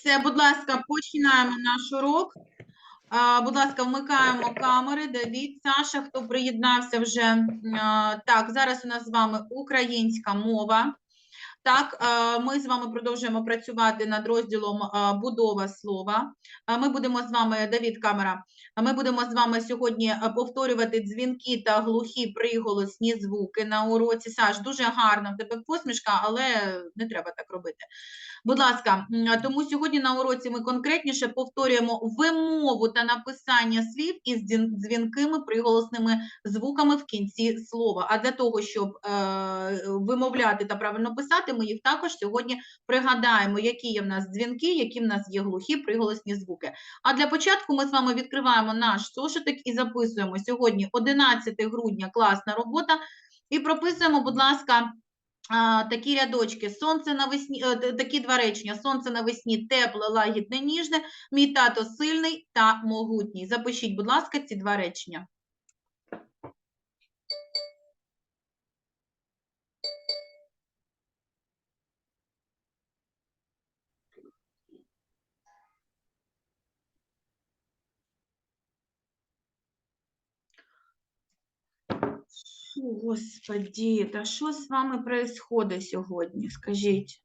Все, будь ласка, починаємо наш урок. Будь ласка, вмикаємо камери. Давід, Саша, хто приєднався вже. Так, зараз у нас з вами українська мова. Так, ми з вами продовжуємо працювати над розділом будова слова. Ми будемо з вами, Давід, камера. Ми будемо з вами сьогодні повторювати дзвінки та глухі приголосні звуки на уроці. Саш, дуже гарна в тебе посмішка, але не треба так робити. Будь ласка, тому сьогодні на уроці ми конкретніше повторюємо вимову та написання слів із дзвін- дзвінкими приголосними звуками в кінці слова. А для того, щоб е, вимовляти та правильно писати, ми їх також сьогодні пригадаємо, які є в нас дзвінки, які в нас є глухі приголосні звуки. А для початку ми з вами відкриваємо наш зошитик і записуємо сьогодні 11 грудня класна робота. І прописуємо, будь ласка, такі рядочки. Сонце навесні, е, такі два речення. Сонце навесні тепле, лагідне, ніжне. Мій тато сильний та могутній. Запишіть, будь ласка, ці два речення. Фу, Господі, та що з вами происходить сьогодні? Скажіть.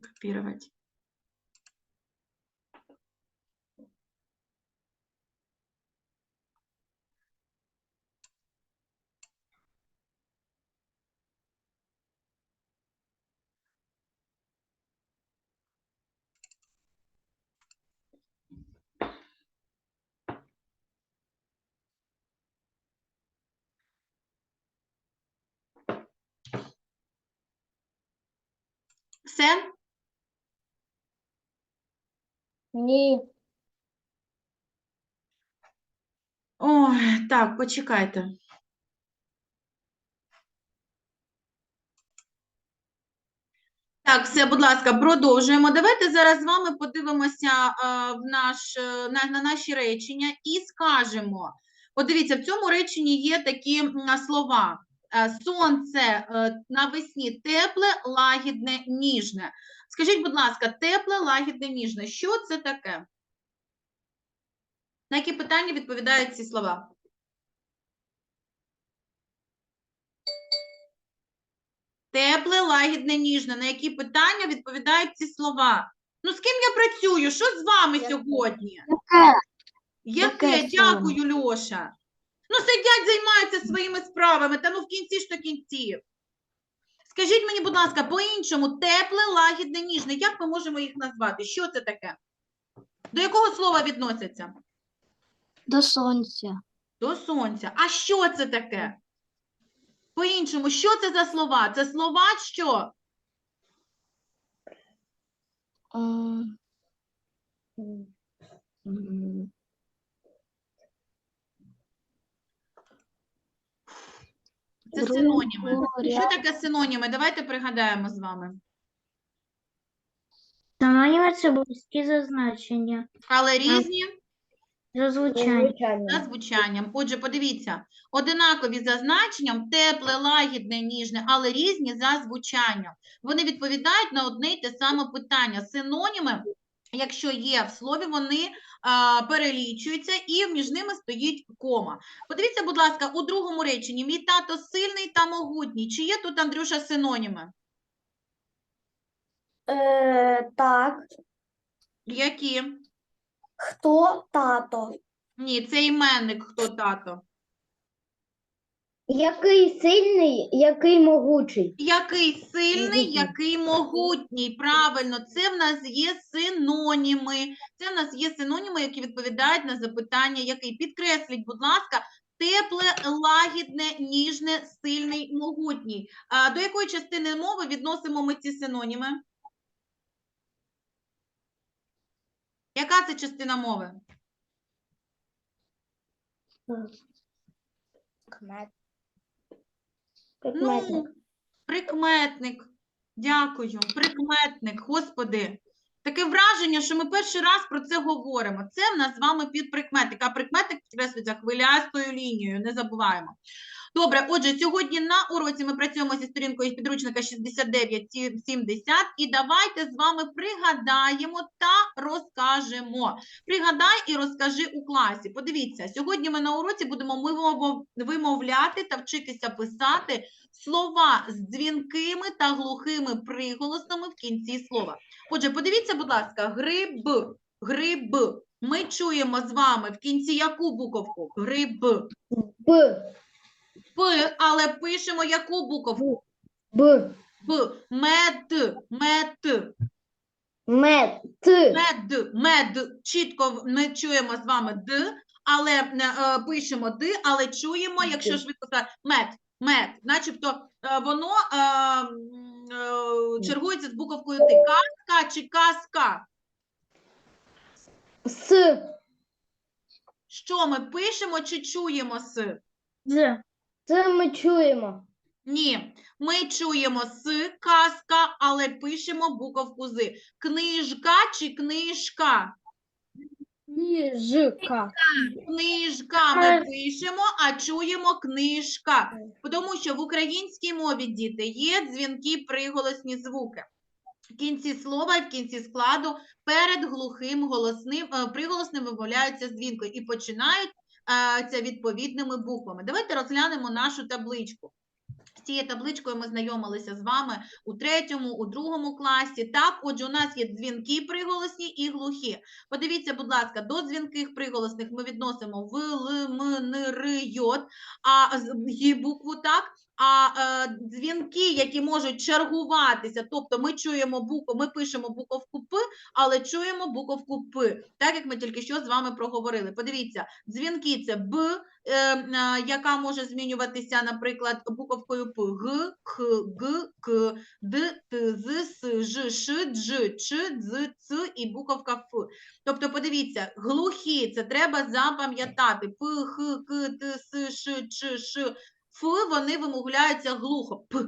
Копировать. Все? Ні. Ой, так, почекайте. Так, все, будь ласка, продовжуємо. Давайте зараз з вами подивимося а, в наш, е, на, на наші речення і скажемо. Подивіться, в цьому реченні є такі слова. Е, Сонце е, навесні тепле, лагідне, ніжне. Скажіть, будь ласка, тепле, лагідне, ніжне. Що це таке? На які питання відповідають ці слова? Тепле, лагідне, ніжне. На які питання відповідають ці слова? Ну, з ким я працюю? Що з вами сьогодні? Яке? Яке? Яке Дякую, Льоша. Ну, сидять, займаються своїми справами, та ну в кінці ж то кінців. Скажіть мені, будь ласка, по-іншому, тепле, лагідне, ніжне. Як ми можемо їх назвати? Що це таке? До якого слова відносяться? До сонця. До сонця. А що це таке? По-іншому, що це за слова? Це слова що? М, м, Це синоніми. Що таке синоніми? Давайте пригадаємо з вами. Синоніми це близькі за значення, Але різні за звучання. за звучанням. Отже, подивіться, одинакові за значенням, тепле, лагідне, ніжне, але різні за звучанням. Вони відповідають на одне й те саме питання. Синоніми, якщо є в слові, вони перелічуються і між ними стоїть кома. Подивіться, будь ласка, у другому реченні мій тато сильний та могутній. Чи є тут, Андрюша, синоніми? Е, так. Які? Хто тато? Ні, це іменник, хто тато. Який сильний, який могучий. Який сильний, який могутній. Правильно, це в нас є синоніми. Це в нас є синоніми, які відповідають на запитання, який. Підкресліть, будь ласка, тепле, лагідне, ніжне, сильний, могутній. А до якої частини мови відносимо ми ці синоніми? Яка це частина мови? Ну, прикметник. Дякую. Прикметник, господи. Таке враження, що ми перший раз про це говоримо. Це в нас з вами підприкметник, а прикметник підкреслюється хвилястою лінією, не забуваємо. Добре, отже, сьогодні на уроці ми працюємо зі сторінкою підручника 6970 і давайте з вами пригадаємо та розкажемо. Пригадай і розкажи у класі. Подивіться, сьогодні ми на уроці будемо вимовляти та вчитися писати слова з дзвінкими та глухими приголосними в кінці слова. Отже, подивіться, будь ласка, гриб, гриб. Ми чуємо з вами в кінці яку буковку? Гриб. Б. П, але пишемо яку буковку? Б. Б. Мед, мед, Мед. Мед, мед. Чітко ми чуємо з вами д, але е, е, пишемо д, але чуємо, якщо швидко сказати, мед, мед. Начебто е, воно е, е, чергується з буковкою Т. Казка чи казка? С. Що ми пишемо чи чуємо с? З. Це ми чуємо. Ні, ми чуємо с, казка, але пишемо буковку з. Книжка чи книжка? Ніжка. Книжка ми пишемо, а чуємо книжка. Тому що в українській мові, діти, є дзвінки приголосні звуки. В кінці слова і в кінці складу перед глухим голосним е, приголосним вимовляються дзвінкою і починають це відповідними буквами. Давайте розглянемо нашу табличку. З цією табличкою ми знайомилися з вами у третьому, у другому класі. Так, отже, у нас є дзвінки приголосні і глухі. Подивіться, будь ласка, до дзвінких приголосних ми відносимо в, л, м, н, р, йод, а з- ї букву так. А е, дзвінки, які можуть чергуватися, тобто ми чуємо букву, ми пишемо буковку П, але чуємо буковку П, так як ми тільки що з вами проговорили. Подивіться, дзвінки це Б, е, е, яка може змінюватися, наприклад, буковкою П, Г, Х, Г, К, Д, Т, З, С, Ж, Ш, Дж, Ч, Дз, Ц і буковка Ф. Тобто, подивіться, глухі, це треба запам'ятати. П, Х, К, Т, С, Ш, Ч, Ш, Ф, вони вимовляються глухо. П,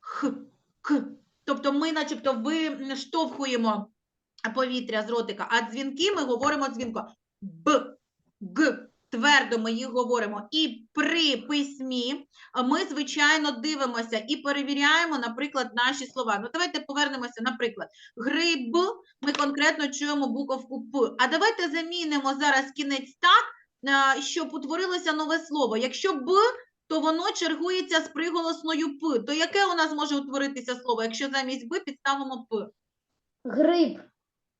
Х, К. Тобто ми начебто виштовхуємо повітря з ротика, а дзвінки ми говоримо дзвінко. Б, Г. Твердо ми їх говоримо. І при письмі ми, звичайно, дивимося і перевіряємо, наприклад, наші слова. Ну, давайте повернемося, наприклад, гриб, ми конкретно чуємо буковку П. А давайте замінимо зараз кінець так, щоб утворилося нове слово. Якщо Б, то воно чергується з приголосною П. То яке у нас може утворитися слово, якщо замість Б підставимо П? Гриб.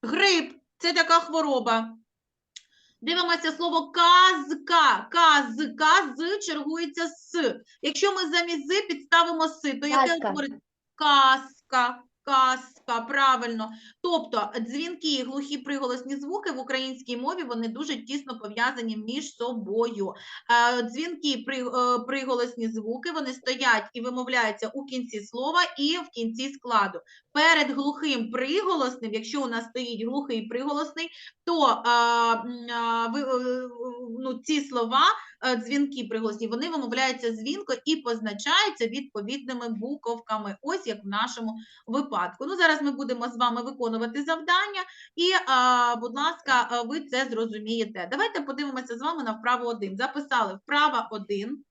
Грип це така хвороба. Дивимося слово казка. Казка з чергується з с. Якщо ми замість з підставимо с, то яке Казка. Казка. Казка, правильно. Тобто дзвінки і глухі приголосні звуки в українській мові вони дуже тісно пов'язані між собою. Е, Дзвінки при, е, приголосні звуки вони стоять і вимовляються у кінці слова і в кінці складу перед глухим приголосним, якщо у нас стоїть глухий приголосний, то е, ну, ці слова, е, дзвінки приголосні, вони вимовляються дзвінко і позначаються відповідними буковками, ось як в нашому випадку. Ну, зараз ми будемо з вами виконувати завдання, і, будь ласка, ви це зрозумієте. Давайте подивимося з вами на вправу 1. Записали вправа 1.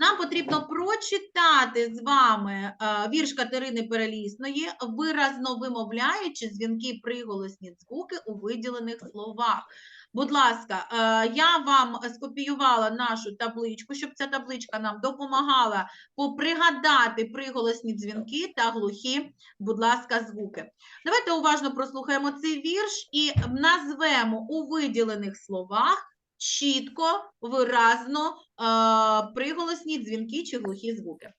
Нам потрібно прочитати з вами вірш Катерини Перелісної, виразно вимовляючи дзвінки приголосні звуки у виділених словах. Будь ласка, е, я вам скопіювала нашу табличку, щоб ця табличка нам допомагала попригадати приголосні дзвінки та глухі, будь ласка, звуки. Давайте уважно прослухаємо цей вірш і назвемо у виділених словах чітко, виразно приголосні дзвінки чи глухі звуки.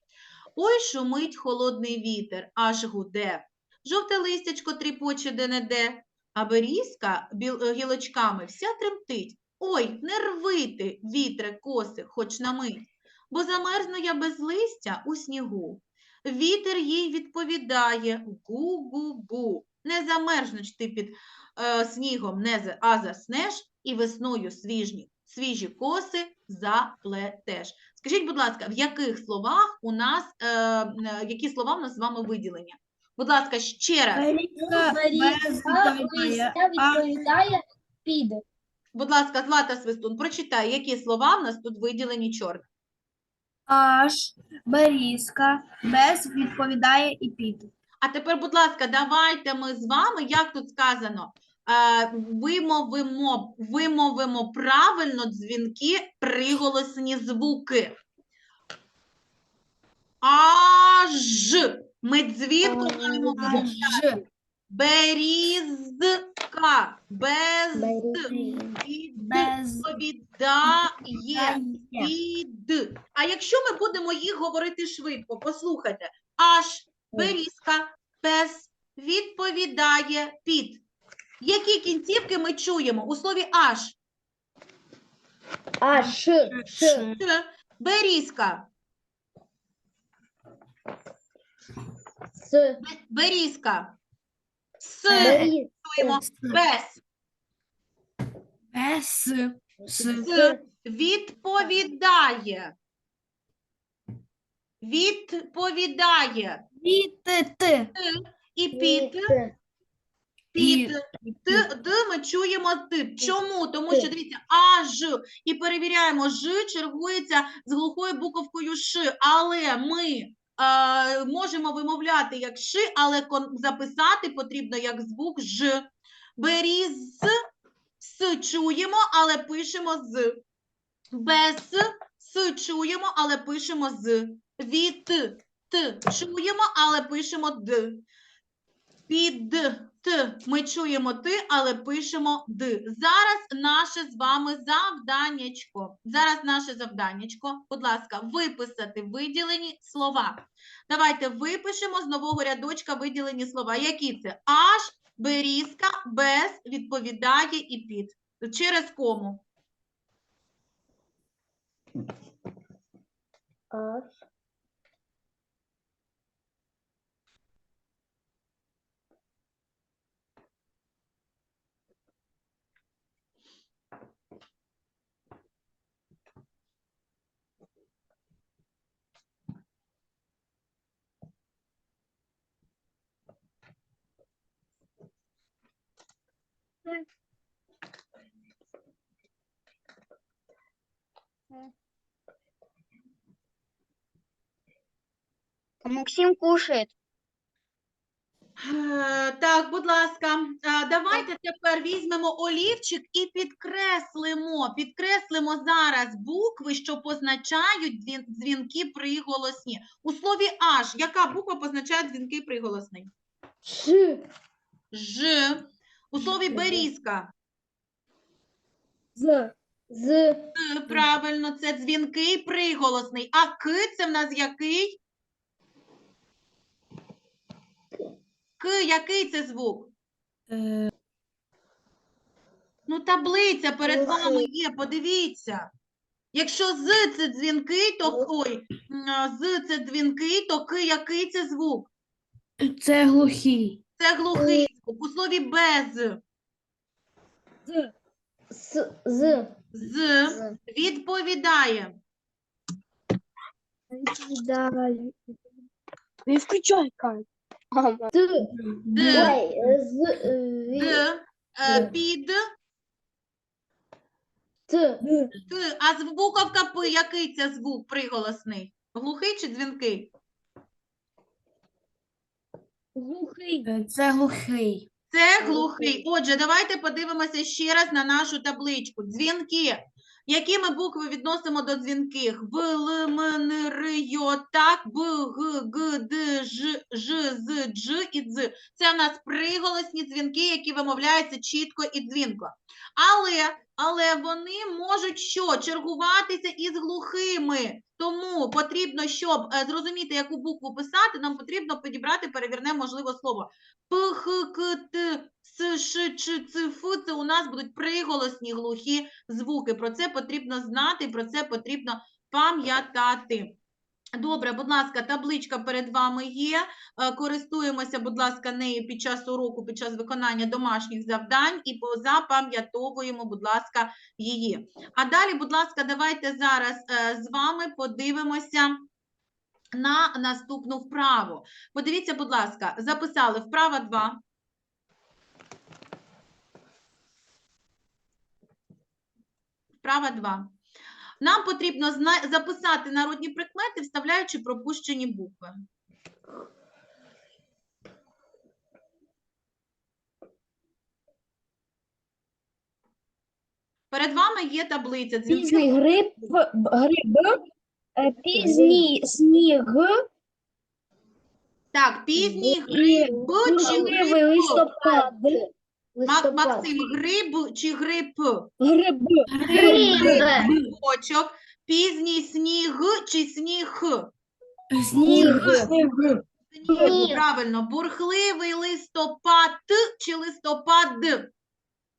Ой, шумить холодний вітер, аж гуде. Жовте листячко тріпоче де-не-де, а берізка е, гілочками вся тремтить. Ой, не рвити, вітре, коси, хоч на мить, бо замерзну я без листя у снігу. Вітер їй відповідає гу-гу-гу. Не замерзнеш ти під е, снігом, не а заснеш, і весною свіжні, свіжі коси заплетеш. Скажіть, будь ласка, в яких словах у нас, е, е, які слова у нас з вами виділені? Будь ласка, ще раз. відповідає піде. Будь ласка, Злата Свистун, прочитай, які слова в нас тут виділені чорним. Аж, берізка, без відповідає і під. А тепер, будь ласка, давайте ми з вами, як тут сказано, е, вимовимо, вимовимо правильно дзвінки приголосні звуки. Аж. Ми дзвінко маємо вимовляти. Берізка. Без відповідає. Від. А якщо ми будемо їх говорити швидко, послухайте. Аж, берізка, пес, відповідає під. Які кінцівки ми чуємо у слові аж? А, ш, ш, Ш. Ш, берізка, с, берізка. С, беріз, чуємо, без, Без с. з, відповідає. Відповідає. Від ти. І під, під, Т, Д ми чуємо Т. Чому? Тому що дивіться, а ж і перевіряємо, ж чергується з глухою буковкою Ш, але ми е, можемо вимовляти як Ш, але записати потрібно як звук Ж. Беріз с чуємо, але пишемо з. Без с чуємо, але пишемо з. Від т чуємо, але пишемо д. Під т ми чуємо ти, але пишемо д. Зараз наше з вами завданнячко. Зараз наше завданнячко. Будь ласка, виписати виділені слова. Давайте випишемо з нового рядочка виділені слова. Які це? Аж, берізка, без, відповідає і під. Через кому. аж, Максим кушает. Е, Так, будь ласка, е, давайте тепер візьмемо олівчик і підкреслимо, підкреслимо зараз букви, що позначають дзвін- дзвінки приголосні. У слові аж, яка буква позначає дзвінки приголосний? ш, Ж. У слові берізка. з, з, Т, Правильно, це дзвінкий приголосний. А к це в нас який? К, який це звук? Е, Ну, таблиця перед вами є, подивіться. Якщо з це дзвінкий, то ой, з це дзвінкий, то к який це звук? Це глухий. Це глухий. У слові без. З, с, з, з. З, відповідає. Не включай, Кать. т, Д, ой, з, е, ві- д, е, Д. під, т, т. А з буковка П, який це звук приголосний? Глухий чи дзвінкий? Глухий, Е, Це глухий. Це глухий. Отже, давайте подивимося ще раз на нашу табличку. Дзвінки. Які ми букви відносимо до дзвінких? В, Л, М, Н, Р, Й, так, Б, Г, Г, Д, Ж, Ж, З, Дж і Дз. Це в нас приголосні дзвінки, які вимовляються чітко і дзвінко. Але, але вони можуть що? Чергуватися із глухими. Тому потрібно, щоб е, зрозуміти, яку букву писати, нам потрібно підібрати перевірне можливе слово. П, Х, К, Т, С, Ш, Ч, Ц, Ф – це у нас будуть приголосні глухі звуки. Про це потрібно знати, про це потрібно пам'ятати. Добре, будь ласка, табличка перед вами є. Е, Користуємося, будь ласка, нею під час уроку, під час виконання домашніх завдань і запам'ятовуємо, будь ласка, її. А далі, будь ласка, давайте зараз е, з вами подивимося на наступну вправу. Подивіться, будь ласка, записали вправа 2. Вправа 2. Нам потрібно записати народні прикмети, вставляючи пропущені букви. Перед вами є таблиця. Пізній гриб, гриб, е, пізній сніг Так, пізній гриб чи гриб? листопад. Мак- Максим, гриб чи гриб? Гриб. Гриб. Бочок. Пізній сніг чи сніг? Сніг. Сніг. Сніг. Правильно. Бурхливий листопад чи листопад?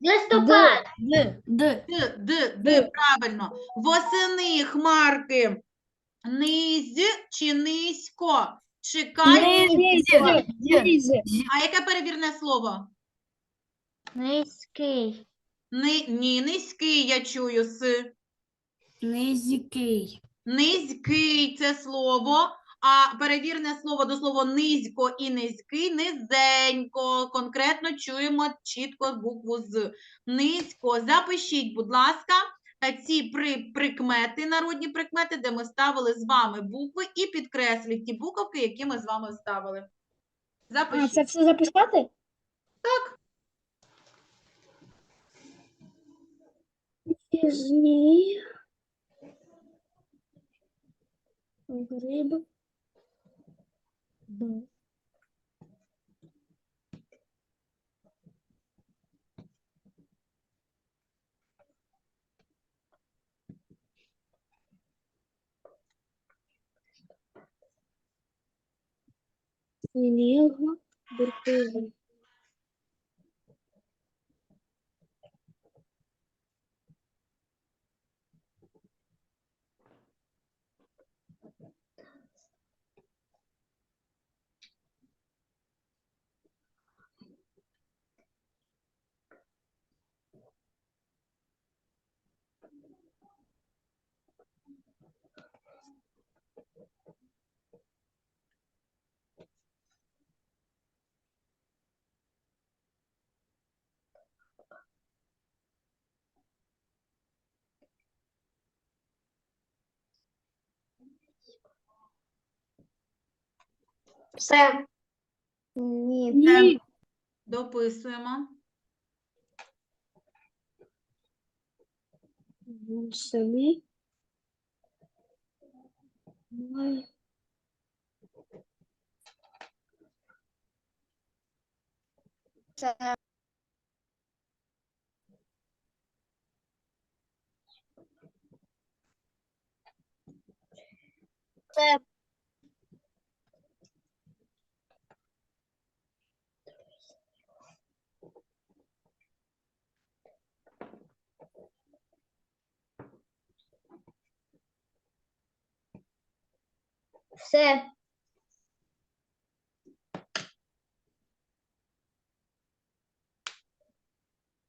Листопад. Д. Д. Д, Д, Д, правильно. Восени хмарки. Низь чи низько? Чекай. А яке перевірне слово? Низький. Ни, ні, низький я чую с. Низький. Низький це слово, а перевірне слово до слова низько і низький, низенько. Конкретно чуємо чітко букву з. Низько. Запишіть, будь ласка, ці при, прикмети, народні прикмети, де ми ставили з вами букви, і підкресліть ті буковки, які ми з вами ставили. А, це все записати? Так. Пізній. Гриб. Б. Сніг. Бурхливий. Все. Ні. Це дописуємо. Самі. Ой. Це все.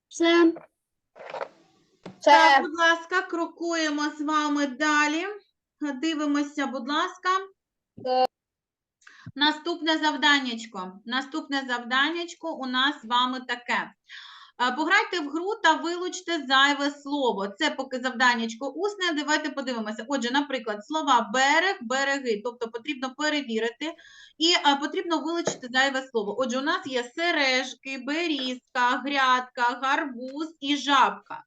Все. Так, будь ласка, крокуємо з вами далі. Дивимося, будь ласка. Наступне завданнячко. Наступне завданнячко у нас з вами таке. Е, Пограйте в гру та вилучте зайве слово. Це поки завданнячко усне. Давайте подивимося. Отже, наприклад, слова берег, береги. Тобто потрібно перевірити і е, потрібно вилучити зайве слово. Отже, у нас є сережки, берізка, грядка, гарбуз і жабка.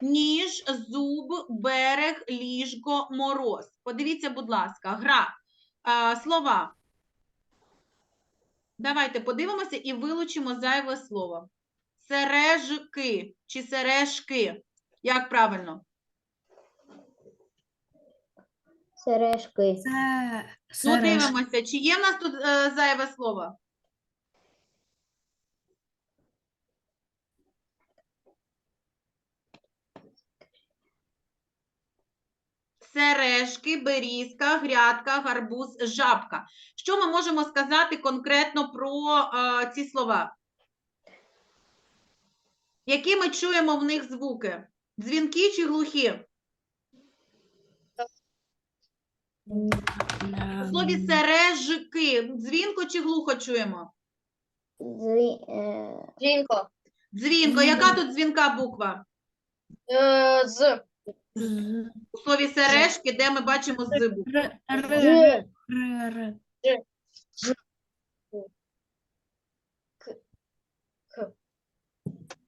Ніж, зуб, берег, ліжко, мороз. Подивіться, будь ласка, гра. Е, слова. Давайте подивимося і вилучимо зайве слово. Сережки чи сережки. Як правильно? Сережки. Ну, дивимося, чи є в нас тут е, зайве слово? Сережки, берізка, грядка, гарбуз, жабка. Що ми можемо сказати конкретно про е, ці слова? Які ми чуємо в них звуки? Дзвінки чи глухі? У слові сережки. Дзвінко чи глухо чуємо? Дзвінко. Дзвінко. Яка тут дзвінка буква? З. У слові сережки, де ми бачимо звук. Р, р, Ж. р, р.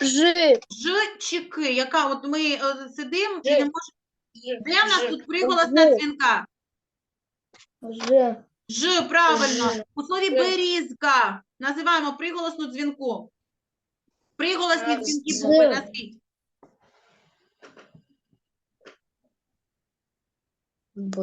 Ж. Ж чи К, яка от ми е, сидимо і не можемо. Де в нас тут приголосна дзвінка? Ж. Ж, правильно. Ж. У слові Ж. берізка називаємо приголосну дзвінку. Приголосні Е, дзвінки букви назвіть. Б.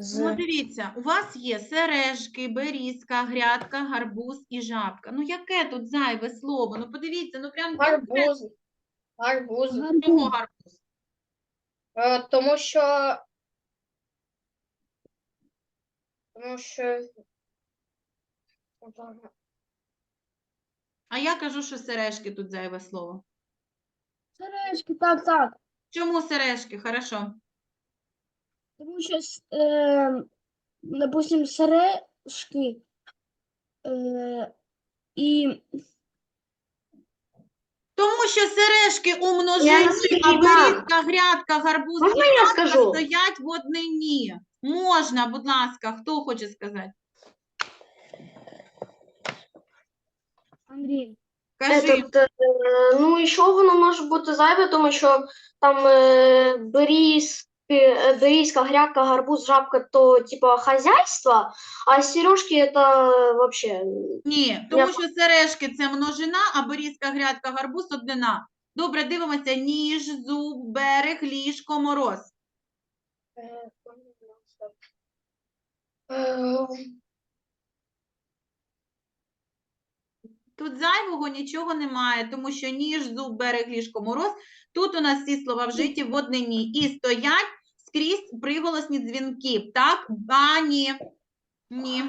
Е, Ну, дивіться, у вас є сережки, берізка, грядка, гарбуз і жабка. Ну, яке тут зайве слово? Ну, подивіться, ну прям. Гарбуз. Гарбуз. Чого гарбуз? Е, Тому що. Тому що. А я кажу, що сережки тут зайве слово. Сережки, так, так. Чому сережки? Хорошо. Тому що, е, допустим, сережки е, і Тому що сережки у Я множині, а знаю. грядка, гарбуз Можна і я скажу? стоять в однині. Можна, будь ласка, хто хоче сказати? Андрій. Кажи. Этот, е, ну, і що воно може бути зайве, тому що там е, берізки, е, грядка, гарбуз, жабка, то типа хазяйство, а сережки это вообще. Ні, тому Я- що сережки це множина, а берізка, грядка, гарбуз однина. Добре, дивимося. Ніж, зуб, берег, ліжко, мороз. Е, Тут зайвого нічого немає, тому що ніж, зуб, берег, ліжко, мороз. Тут у нас всі слова вжиті в однині. І стоять скрізь приголосні дзвінки. Так, бані. Ні.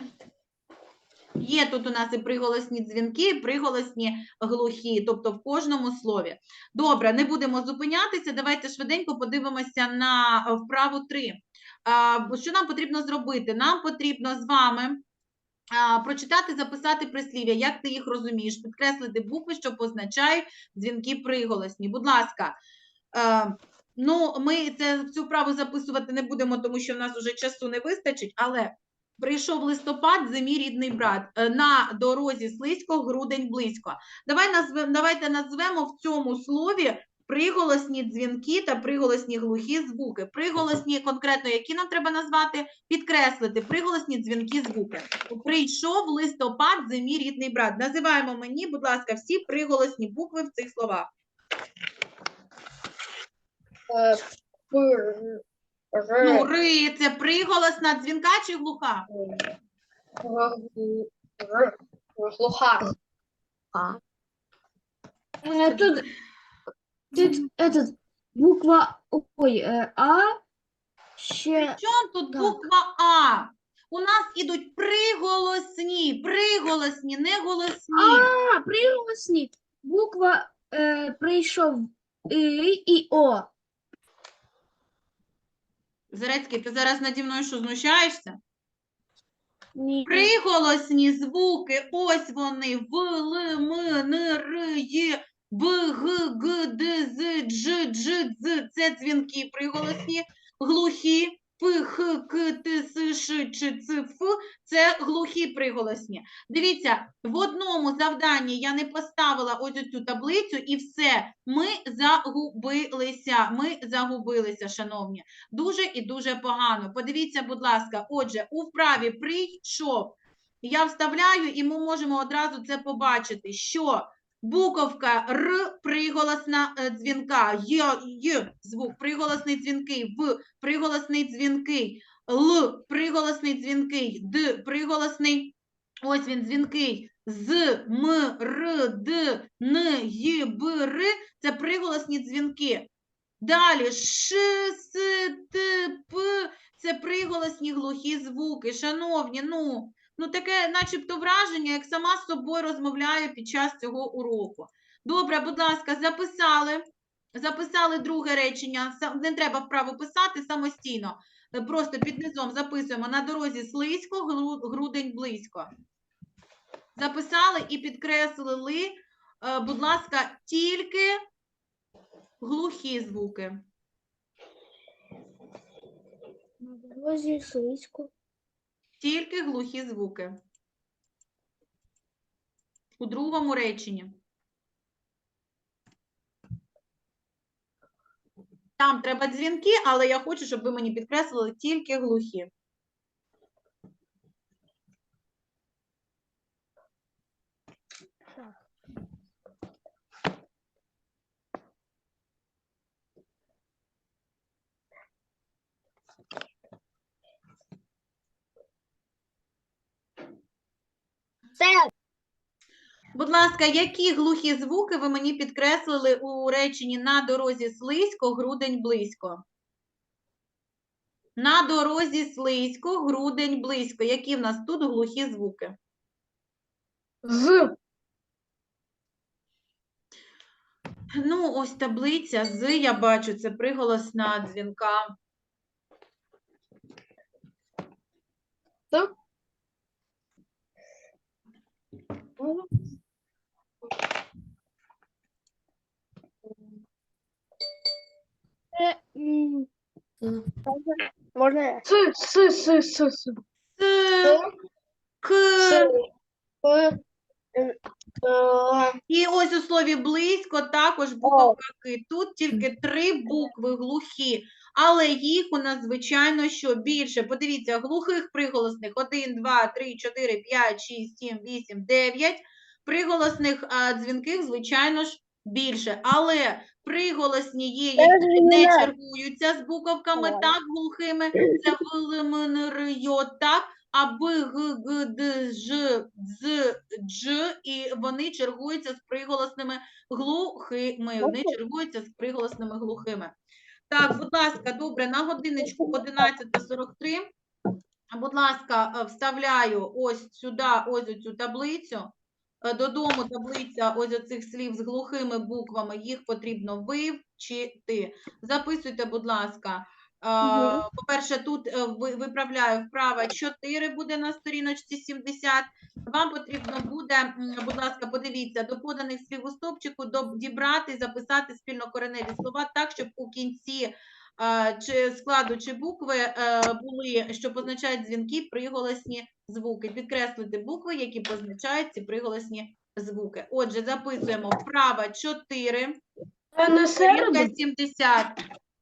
Є тут у нас і приголосні дзвінки, і приголосні глухі, тобто в кожному слові. Добре, не будемо зупинятися. Давайте швиденько подивимося на вправу 3. Що нам потрібно зробити? Нам потрібно з вами прочитати, записати прислів'я, як ти їх розумієш, підкреслити букви, що позначають дзвінки приголосні. Будь ласка, е, ну, ми це, цю вправу записувати не будемо, тому що в нас вже часу не вистачить, але прийшов листопад, зимі рідний брат, е, на дорозі слизько, грудень близько. Давай назве, давайте назвемо в цьому слові приголосні дзвінки та приголосні глухі звуки. Приголосні конкретно, які нам треба назвати, підкреслити приголосні дзвінки звуки. Прийшов листопад, зимі рідний брат. Називаємо мені, будь ласка, всі приголосні букви в цих словах. Ну, ри, це приголосна дзвінка чи глуха? глуха. Е, тут, тут этот, буква ой, е, А ще Чому тут Так. буква А? У нас ідуть приголосні, приголосні, не голосні. А, приголосні. Буква е, прийшов І і О. Зарецький, ти зараз наді мною що знущаєшся? Ні. Приголосні звуки, ось вони в, л, м, н, р, Є, б, г, г, д, з, дж, дж, дз. Це дзвінки приголосні, глухі, п, х, к, т, с, ш, ч, ц, ф. Це глухі приголосні. Дивіться, в одному завданні я не поставила ось цю таблицю і все. Ми загубилися. Ми загубилися, шановні. Дуже і дуже погано. Подивіться, будь ласка, отже, у вправі прийшов. Я вставляю, і ми можемо одразу це побачити, що буковка Р приголосна е, дзвінка, Й, Й звук приголосний дзвінкий, В приголосний дзвінкий, Л приголосний дзвінкий, Д приголосний, ось він дзвінкий, З, М, Р, Д, Н, Й, Б, Р – це приголосні дзвінки. Далі Ш, С, Т, П – це приголосні глухі звуки. Шановні, ну, ну таке начебто враження, як сама з собою розмовляю під час цього уроку. Добре, будь ласка, записали. Записали друге речення. Не треба вправо писати самостійно. е, просто під низом записуємо на дорозі слизько, грудень близько. Записали і підкреслили, е, будь ласка, тільки глухі звуки. На дорозі слизько. Тільки глухі звуки. У другому реченні. Там треба дзвінки, але я хочу, щоб ви мені підкреслили тільки глухі. Це Будь ласка, які глухі звуки ви мені підкреслили у реченні на дорозі слизько, грудень близько? На дорозі слизько, грудень близько. Які в нас тут глухі звуки? З. Ну, ось таблиця з, я бачу, це приголосна дзвінка. Так. Можна я? С, с, с, с, с. С, к. Е, І ось у слові близько також буковка К. Тут тільки три букви глухі, але їх у нас, звичайно, що більше. Подивіться, глухих приголосних 1, 2, 3, 4, 5, 6, 7, 8, 9. Приголосних а, дзвінких, звичайно ж, більше. Але приголосні є, які не чергуються з буковками так глухими. Це ВЛМНРЙО, так, а Б, Г, Г, Д, Ж, Дз, Дж, і вони чергуються з приголосними глухими. Вони чергуються з приголосними глухими. Так, будь ласка, добре, на годиночку 11.43. Будь ласка, е, вставляю ось сюди, ось цю таблицю. Е, Додому таблиця ось оцих слів з глухими буквами, їх потрібно вивчити. Записуйте, будь ласка. По-перше, тут е, виправляю вправа 4 буде на сторіночці 70. Вам потрібно буде, будь ласка, подивіться, до поданих слів у стовпчику до- дібрати, записати спільнокореневі слова так, щоб у кінці чи складу чи букви е, були, що позначають дзвінки, приголосні звуки. Підкреслити букви, які позначають ці приголосні звуки. Отже, записуємо вправа 4, А на сторінка середу? 70.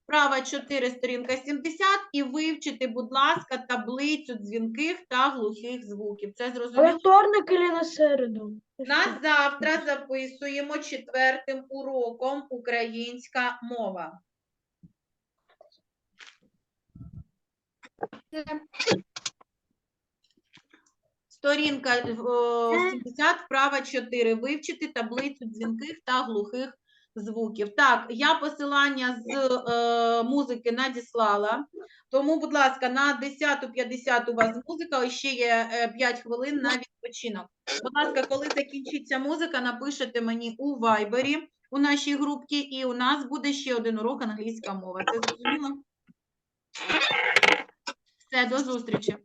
Права 4, сторінка 70 і вивчити, будь ласка, таблицю дзвінких та глухих звуків. Це зрозуміло? вторник или на середу? На завтра записуємо четвертим уроком українська мова. Сторінка е, 70, вправа 4. Вивчити таблицю дзвінких та глухих звуків. Так, я посилання з е, музики надіслала. Тому, будь ласка, на 10.50 у вас музика, ще є е, 5 хвилин на відпочинок. Будь ласка, коли закінчиться музика, напишете мені у Вайбері у нашій групці, і у нас буде ще один урок англійська мова. Це зрозуміло? Все, до зустрічі.